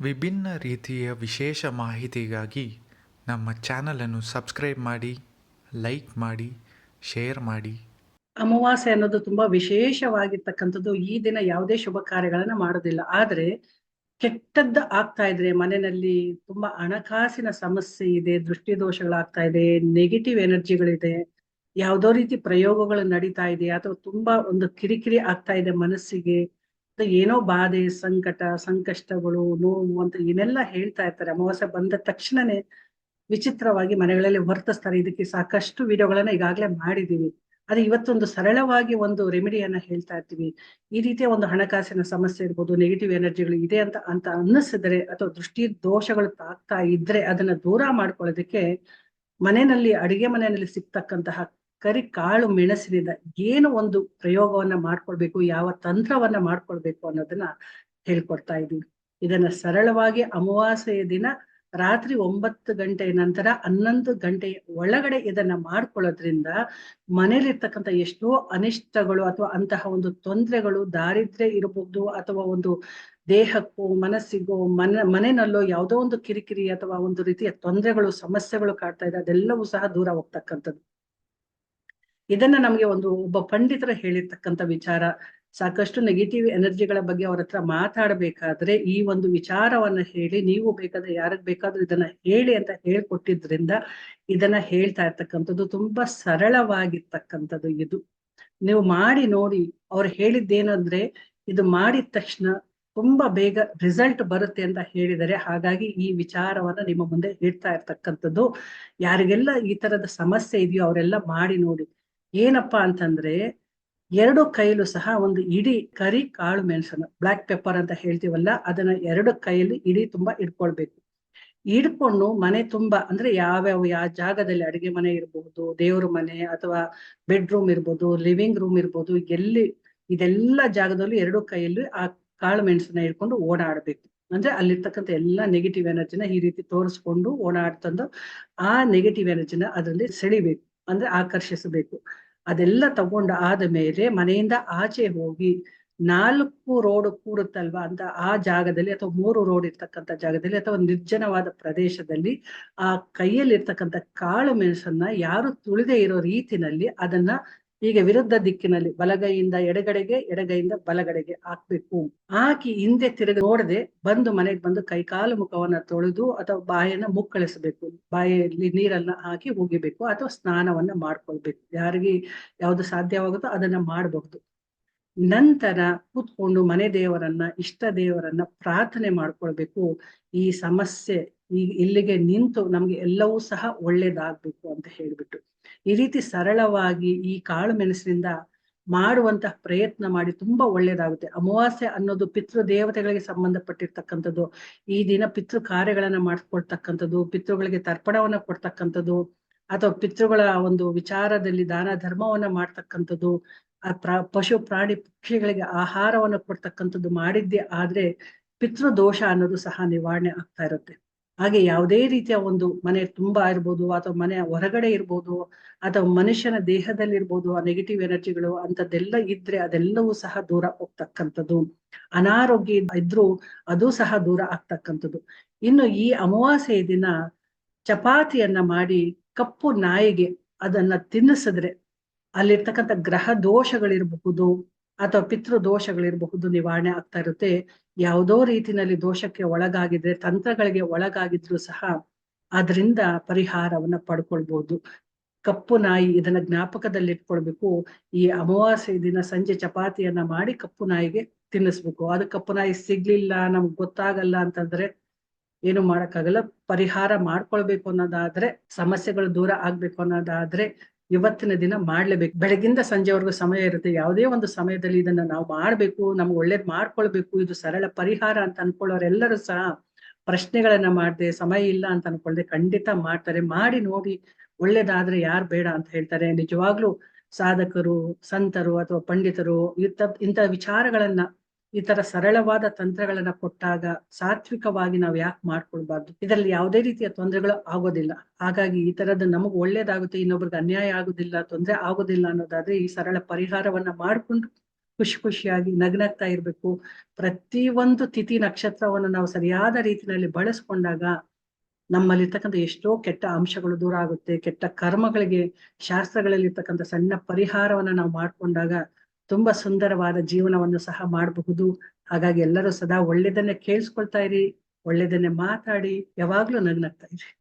ವಿಭಿನ್ನ ರೀತಿಯ ವಿಶೇಷ ಮಾಹಿತಿಗಾಗಿ ನಮ್ಮ ಚಾನಲನ್ನು ಸಬ್ಸ್ಕ್ರೈಬ್ ಮಾಡಿ, ಲೈಕ್ ಮಾಡಿ, ಶೇರ್ ಮಾಡಿ. ಅಮಾವಾಸ್ಯೆ ಅನ್ನೋದು ತುಂಬಾ ವಿಶೇಷವಾಗಿರ್ತಕ್ಕಂಥದ್ದು. ಈ ದಿನ ಯಾವುದೇ ಶುಭ ಕಾರ್ಯಗಳನ್ನ ಮಾಡೋದಿಲ್ಲ. ಆದ್ರೆ ಕೆಟ್ಟದ್ದು ಆಗ್ತಾ ಇದ್ರೆ, ಮನೆಯಲ್ಲಿ ತುಂಬಾ ಹಣಕಾಸಿನ ಸಮಸ್ಯೆ ಇದೆ ದೃಷ್ಟಿ ದೋಷಗಳಾಗ್ತಾ ಇದೆ ನೆಗೆಟಿವ್ ಎನರ್ಜಿಗಳಿದೆ, ಯಾವುದೋ ರೀತಿ ಪ್ರಯೋಗಗಳು ನಡೀತಾ ಇದೆ, ಅಥವಾ ತುಂಬಾ ಒಂದು ಕಿರಿಕಿರಿ ಆಗ್ತಾ ಇದೆ ಮನಸ್ಸಿಗೆ ಏನೋ ಬಾಧೆ, ಸಂಕಟ, ಸಂಕಷ್ಟಗಳು, ನೋವು ಅಂತ ಏನೆಲ್ಲ ಹೇಳ್ತಾ ಇರ್ತಾರೆ. ಅಮಾವಾಸ್ಯೆ ಬಂದ ತಕ್ಷಣನೇ ವಿಚಿತ್ರವಾಗಿ ಮನೆಗಳಲ್ಲಿ ವರ್ತಿಸ್ತಾರೆ ಇದಕ್ಕೆ ಸಾಕಷ್ಟು ವಿಡಿಯೋಗಳನ್ನ ಈಗಾಗಲೇ ಮಾಡಿದೀವಿ. ಅದೇ ಇವತ್ತೊಂದು ಸರಳವಾಗಿ ಒಂದು ರೆಮಿಡಿಯನ್ನ ಹೇಳ್ತಾ ಇರ್ತೀವಿ. ಈ ರೀತಿಯ ಒಂದು ಹಣಕಾಸಿನ ಸಮಸ್ಯೆ ಇರ್ಬೋದು ನೆಗೆಟಿವ್ ಎನರ್ಜಿಗಳು ಇದೆ ಅಂತ ಅಂತ ಅನ್ನಿಸಿದ್ರೆ ಅಥವಾ ದೃಷ್ಟಿ ದೋಷಗಳು ತಾಗ್ತಾ ಇದ್ರೆ ಅದನ್ನ ದೂರ ಮಾಡ್ಕೊಳ್ಳೋದಕ್ಕೆ ಮನೆಯಲ್ಲಿ, ಅಡಿಗೆ ಮನೆಯಲ್ಲಿ ಸಿಗ್ತಕ್ಕಂತಹ ಕರಿ ಕಾಳು ಮೆಣಸಿನಿಂದ ಏನು ಒಂದು ಪ್ರಯೋಗವನ್ನ ಮಾಡ್ಕೊಳ್ಬೇಕು, ಯಾವ ತಂತ್ರವನ್ನ ಮಾಡ್ಕೊಳ್ಬೇಕು ಅನ್ನೋದನ್ನ ಹೇಳ್ಕೊಡ್ತಾ ಇದೀವಿ ಇದನ್ನ ಸರಳವಾಗಿ ಅಮಾವಾಸ್ಯೆಯ ದಿನ ರಾತ್ರಿ ಒಂಬತ್ತು ಗಂಟೆಯ ನಂತರ ಹನ್ನೊಂದು ಗಂಟೆಯ ಒಳಗಡೆ ಇದನ್ನ ಮಾಡ್ಕೊಳ್ಳೋದ್ರಿಂದ ಮನೇಲಿರ್ತಕ್ಕಂಥ ಎಷ್ಟೋ ಅನಿಷ್ಟಗಳು ಅಥವಾ ಅಂತಹ ಒಂದು ತೊಂದರೆಗಳು, ದಾರಿದ್ರ್ಯ ಇರಬಹುದು ಅಥವಾ ಒಂದು ದೇಹಕ್ಕೂ, ಮನಸ್ಸಿಗೂ, ಮನ ಮನೆಯಲ್ಲೋ ಯಾವುದೋ ಒಂದು ಕಿರಿಕಿರಿ ಅಥವಾ ಒಂದು ರೀತಿಯ ತೊಂದರೆಗಳು, ಸಮಸ್ಯೆಗಳು ಕಾಡ್ತಾ ಇದೆ, ಅದೆಲ್ಲವೂ ಸಹ ದೂರ ಹೋಗ್ತಕ್ಕಂಥದ್ದು. ಇದನ್ನ ನಮ್ಗೆ ಒಂದು ಒಬ್ಬ ಪಂಡಿತರ ಹೇಳಿರ್ತಕ್ಕಂಥ ವಿಚಾರ. ಸಾಕಷ್ಟು ನೆಗೆಟಿವ್ ಎನರ್ಜಿಗಳ ಬಗ್ಗೆ ಅವ್ರ ಹತ್ರ ಮಾತಾಡ್ಬೇಕಾದ್ರೆ ಈ ಒಂದು ವಿಚಾರವನ್ನ ಹೇಳಿ, ನೀವು ಬೇಕಾದ್ರೆ ಯಾರಿಗ್ ಬೇಕಾದ್ರೂ ಇದನ್ನ ಹೇಳಿ ಅಂತ ಹೇಳ್ಕೊಟ್ಟಿದ್ರಿಂದ ಇದನ್ನ ಹೇಳ್ತಾ ಇರ್ತಕ್ಕಂಥದ್ದು ತುಂಬಾ ಸರಳವಾಗಿರ್ತಕ್ಕಂಥದ್ದು ಇದು. ನೀವು ಮಾಡಿ ನೋಡಿ, ಅವ್ರು ಹೇಳಿದ್ದೇನಂದ್ರೆ ಇದು ಮಾಡಿದ ತಕ್ಷಣ ತುಂಬಾ ಬೇಗ ರಿಸಲ್ಟ್ ಬರುತ್ತೆ ಅಂತ ಹೇಳಿದರೆ ಹಾಗಾಗಿ ಈ ವಿಚಾರವನ್ನ ನಿಮ್ಮ ಮುಂದೆ ಹೇಳ್ತಾ ಇರ್ತಕ್ಕಂಥದ್ದು. ಯಾರಿಗೆಲ್ಲ ಈ ತರದ ಸಮಸ್ಯೆ ಇದೆಯೋ ಅವರೆಲ್ಲ ಮಾಡಿ ನೋಡಿ. ಏನಪ್ಪಾ ಅಂತಂದ್ರೆ ಎರಡು ಕೈಲು ಸಹ ಒಂದು ಇಡಿ ಕರಿ ಕಾಳು ಮೆಣಸನ್ನು ಬ್ಲಾಕ್ ಪೆಪ್ಪರ್ ಅಂತ ಹೇಳ್ತೀವಲ್ಲ, ಅದನ್ನ ಎರಡು ಕೈಯಲ್ಲಿ ಇಡಿ ತುಂಬಾ ಇಟ್ಕೊಳ್ಬೇಕು. ಇಡ್ಕೊಂಡು ಮನೆ ತುಂಬಾ, ಅಂದ್ರೆ ಯಾವ್ಯಾವ, ಯಾವ ಜಾಗದಲ್ಲಿ ಅಡಿಗೆ ಮನೆ ಇರಬಹುದು ದೇವ್ರ ಮನೆ ಅಥವಾ ಬೆಡ್ರೂಮ್ ಇರ್ಬೋದು ಲಿವಿಂಗ್ ರೂಮ್ ಇರ್ಬೋದು, ಎಲ್ಲಿ ಇದೆಲ್ಲ ಜಾಗದಲ್ಲಿ ಎರಡು ಕೈಯಲ್ಲಿ ಆ ಕಾಳು ಮೆಣಸನ್ನ ಇಟ್ಕೊಂಡು ಓಡಾಡ್ಬೇಕು. ಅಂದ್ರೆ ಅಲ್ಲಿರ್ತಕ್ಕಂಥ ಎಲ್ಲಾ ನೆಗೆಟಿವ್ ಎನರ್ಜಿನ ಈ ರೀತಿ ತೋರಿಸ್ಕೊಂಡು ಓಡಾಡ್ತಂದು ಆ ನೆಗೆಟಿವ್ ಎನರ್ಜಿನ ಅದರಲ್ಲಿ ಸೆಳಿಬೇಕು. ಅಂದ್ರೆ ಆಕರ್ಷಿಸಬೇಕು. ಅದೆಲ್ಲ ತಗೊಂಡು ಆದ ಮೇಲೆ ಮನೆಯಿಂದ ಆಚೆ ಹೋಗಿ ನಾಲ್ಕು ರೋಡ್ ಕೂರುತ್ತಲ್ವಾ ಅಂತ ಆ ಜಾಗದಲ್ಲಿ ಅಥವಾ ಮೂರು ರೋಡ್ ಇರ್ತಕ್ಕಂಥ ಜಾಗದಲ್ಲಿ ಅಥವಾ ನಿರ್ಜನವಾದ ಪ್ರದೇಶದಲ್ಲಿ ಆ ಕೈಯಲ್ಲಿ ಇರ್ತಕ್ಕಂಥ ಕಾಳು ಮೆಣಸನ್ನ ಯಾರು ತುಳಿದೇ ಇರೋ ರೀತಿನಲ್ಲಿ ಅದನ್ನ ಹೀಗೆ ವಿರುದ್ಧ ದಿಕ್ಕಿನಲ್ಲಿ ಬಲಗೈಯಿಂದ ಎಡಗಡೆಗೆ, ಎಡಗೈಯಿಂದ ಬಲಗಡೆಗೆ ಹಾಕ್ಬೇಕು. ಹಾಕಿ ಹಿಂದೆ ತಿರುಗಿ ನೋಡದೆ ಬಂದು ಮನೆಗೆ ಬಂದು ಕೈಕಾಲು ಮುಖವನ್ನ ತೊಳೆದು ಅಥವಾ ಬಾಯನ್ನ ಮುಕ್ಕಳಿಸಬೇಕು. ಬಾಯಲ್ಲಿ ನೀರನ್ನ ಹಾಕಿ ಹೋಗಿಬೇಕು ಅಥವಾ ಸ್ನಾನವನ್ನ ಮಾಡ್ಕೊಳ್ಬೇಕು. ಯಾರಿಗೆ ಯಾವ್ದು ಸಾಧ್ಯವಾಗುತ್ತೋ ಅದನ್ನ ಮಾಡಬಹುದು. ನಂತರ ಕೂತ್ಕೊಂಡು ಮನೆ ದೇವರನ್ನ, ಇಷ್ಟ ದೇವರನ್ನ ಪ್ರಾರ್ಥನೆ ಮಾಡ್ಕೊಳ್ಬೇಕು. ಈ ಸಮಸ್ಯೆ ಈ ಇಲ್ಲಿಗೆ ನಿಂತು ನಮ್ಗೆ ಎಲ್ಲವೂ ಸಹ ಒಳ್ಳೇದಾಗ್ಬೇಕು ಅಂತ ಹೇಳ್ಬಿಟ್ಟು. ಈ ರೀತಿ ಸರಳವಾಗಿ ಈ ಕಾಳು ಮೆಣಸಿನಿಂದ ಮಾಡುವಂತಹ ಪ್ರಯತ್ನ ಮಾಡಿ ತುಂಬಾ ಒಳ್ಳೇದಾಗುತ್ತೆ. ಅಮಾವಾಸ್ಯೆ ಅನ್ನೋದು ಪಿತೃ ದೇವತೆಗಳಿಗೆ ಸಂಬಂಧಪಟ್ಟಿರ್ತಕ್ಕಂಥದ್ದು, ಈ ದಿನ ಪಿತೃ ಕಾರ್ಯಗಳನ್ನ ಮಾಡ್ಕೊಳ್ತಕ್ಕಂಥದ್ದು, ಪಿತೃಗಳಿಗೆ ತರ್ಪಣವನ್ನ ಕೊಡ್ತಕ್ಕಂಥದ್ದು, ಅಥವಾ ಪಿತೃಗಳ ಒಂದು ವಿಚಾರದಲ್ಲಿ ದಾನ ಧರ್ಮವನ್ನ ಮಾಡ್ತಕ್ಕಂಥದ್ದು, ಆ ಪ್ರಾ, ಪಶು ಪ್ರಾಣಿ ಪಕ್ಷಿಗಳಿಗೆ ಆಹಾರವನ್ನು ಕೊಡ್ತಕ್ಕಂಥದ್ದು ಮಾಡಿದ್ದೆ ಆದ್ರೆ ಪಿತೃ ದೋಷ ಅನ್ನೋದು ಸಹ ನಿವಾರಣೆ ಆಗ್ತಾ ಇರುತ್ತೆ. ಹಾಗೆ ಯಾವುದೇ ರೀತಿಯ ಒಂದು ಮನೆ ತುಂಬಾ ಇರ್ಬೋದು, ಅಥವಾ ಮನೆ ಹೊರಗಡೆ ಇರ್ಬೋದು, ಅಥವಾ ಮನುಷ್ಯನ ದೇಹದಲ್ಲಿರ್ಬೋದು, ಆ ನೆಗೆಟಿವ್ ಎನರ್ಜಿಗಳು ಅಂತದ್ದೆಲ್ಲ ಇದ್ರೆ ಅದೆಲ್ಲವೂ ಸಹ ದೂರ ಹೋಗ್ತಕ್ಕಂಥದ್ದು. ಅನಾರೋಗ್ಯ ಇದ್ರೂ ಅದು ಸಹ ದೂರ ಆಗ್ತಕ್ಕಂಥದ್ದು. ಇನ್ನು ಈ ಅಮಾವಾಸ್ಯೆಯ ದಿನ ಚಪಾತಿಯನ್ನ ಮಾಡಿ ಕಪ್ಪು ನಾಯಿಗೆ ಅದನ್ನ ತಿನ್ನಿಸಿದ್ರೆ ಅಲ್ಲಿರ್ತಕ್ಕಂಥ ಗ್ರಹ ದೋಷಗಳಿರಬಹುದು ಅಥವಾ ಪಿತೃ ದೋಷಗಳಿರಬಹುದು ನಿವಾರಣೆ ಆಗ್ತಾ ಇರುತ್ತೆ. ಯಾವುದೋ ರೀತಿನಲ್ಲಿ ದೋಷಕ್ಕೆ ಒಳಗಾಗಿದ್ರೆ, ತಂತ್ರಗಳಿಗೆ ಒಳಗಾಗಿದ್ರು ಸಹ ಅದರಿಂದ ಪರಿಹಾರವನ್ನ ಪಡ್ಕೊಳ್ಬಹುದು. ಕಪ್ಪು ನಾಯಿ ಇದನ್ನ ಜ್ಞಾಪಕದಲ್ಲಿ ಇಟ್ಕೊಳ್ಬೇಕು ಈ ಅಮಾವಾಸ್ಯೆ ದಿನ ಸಂಜೆ ಚಪಾತಿಯನ್ನ ಮಾಡಿ ಕಪ್ಪು ನಾಯಿಗೆ ತಿನ್ನಿಸ್ಬೇಕು. ಅದು ಕಪ್ಪು ನಾಯಿ ಸಿಗ್ಲಿಲ್ಲ, ನಮ್ಗೆ ಗೊತ್ತಾಗಲ್ಲ ಅಂತಂದ್ರೆ ಏನು ಮಾಡಕ್ಕಾಗಲ್ಲ. ಪರಿಹಾರ ಮಾಡ್ಕೊಳ್ಬೇಕು ಅನ್ನೋದಾದ್ರೆ, ಸಮಸ್ಯೆಗಳು ದೂರ ಆಗ್ಬೇಕು ಅನ್ನೋದಾದ್ರೆ ಇವತ್ತಿನ ದಿನ ಮಾಡ್ಲೇಬೇಕು. ಬೆಳಗಿಂದ ಸಂಜೆವರೆಗೂ ಸಮಯ ಇರುತ್ತೆ. ಯಾವುದೇ ಒಂದು ಸಮಯದಲ್ಲಿ ಇದನ್ನ ನಾವು ಮಾಡ್ಬೇಕು, ನಮ್ಗೆ ಒಳ್ಳೇದ್ ಮಾಡ್ಕೊಳ್ಬೇಕು, ಇದು ಸರಳ ಪರಿಹಾರ ಅಂತ ಅನ್ಕೊಳ್ಳೋರೆಲ್ಲರೂ ಸಹ ಪ್ರಶ್ನೆಗಳನ್ನ ಮಾಡದೆ, ಸಮಯ ಇಲ್ಲ ಅಂತ ಅನ್ಕೊಳ್ದೆ ಖಂಡಿತ ಮಾಡ್ತಾರೆ. ಮಾಡಿ ನೋಡಿ, ಒಳ್ಳೇದಾದ್ರೆ ಯಾರು ಬೇಡ ಅಂತ ಹೇಳ್ತಾರೆ. ನಿಜವಾಗ್ಲೂ ಸಾಧಕರು, ಸಂತರು ಅಥವಾ ಪಂಡಿತರು ಇಂಥ ಇಂಥ ವಿಚಾರಗಳನ್ನ ಈ ತರ ಸರಳವಾದ ತಂತ್ರಗಳನ್ನ ಕೊಟ್ಟಾಗ ಸಾತ್ವಿಕವಾಗಿ ನಾವು ಯಾಕೆ ಮಾಡ್ಕೊಳ್ಬಾರ್ದು? ಇದರಲ್ಲಿ ಯಾವುದೇ ರೀತಿಯ ತೊಂದರೆಗಳು ಆಗೋದಿಲ್ಲ. ಹಾಗಾಗಿ ಈ ತರದ್ದು ನಮಗ್ ಒಳ್ಳೇದಾಗುತ್ತೆ, ಇನ್ನೊಬ್ರಿಗೆ ಅನ್ಯಾಯ ಆಗುದಿಲ್ಲ, ತೊಂದರೆ ಆಗೋದಿಲ್ಲ ಅನ್ನೋದಾದ್ರೆ ಈ ಸರಳ ಪರಿಹಾರವನ್ನ ಮಾಡ್ಕೊಂಡು ಖುಷಿ ಖುಷಿಯಾಗಿ ನಗ್ನಗ್ತಾ ಇರ್ಬೇಕು. ಪ್ರತಿ ಒಂದು ತಿಥಿ ನಕ್ಷತ್ರವನ್ನು ನಾವು ಸರಿಯಾದ ರೀತಿಯಲ್ಲಿ ಬಳಸ್ಕೊಂಡಾಗ ನಮ್ಮಲ್ಲಿರ್ತಕ್ಕಂಥ ಎಷ್ಟೋ ಕೆಟ್ಟ ಅಂಶಗಳು ದೂರ ಆಗುತ್ತೆ. ಕೆಟ್ಟ ಕರ್ಮಗಳಿಗೆ ಶಾಸ್ತ್ರಗಳಲ್ಲಿ ಇರ್ತಕ್ಕಂಥ ಸಣ್ಣ ಪರಿಹಾರವನ್ನ ನಾವು ಮಾಡ್ಕೊಂಡಾಗ ತುಂಬಾ ಸುಂದರವಾದ ಜೀವನವನ್ನು ಸಹ ಮಾಡಬಹುದು. ಹಾಗಾಗಿ ಎಲ್ಲರೂ ಸದಾ ಒಳ್ಳೇದನ್ನೇ ಕೇಳಿಸ್ಕೊಳ್ತಾ ಇರಿ, ಒಳ್ಳೇದನ್ನೇ ಮಾತಾಡಿ, ಯಾವಾಗ್ಲೂ ನಗ್ನಗ್ತಾ ಇರಿ.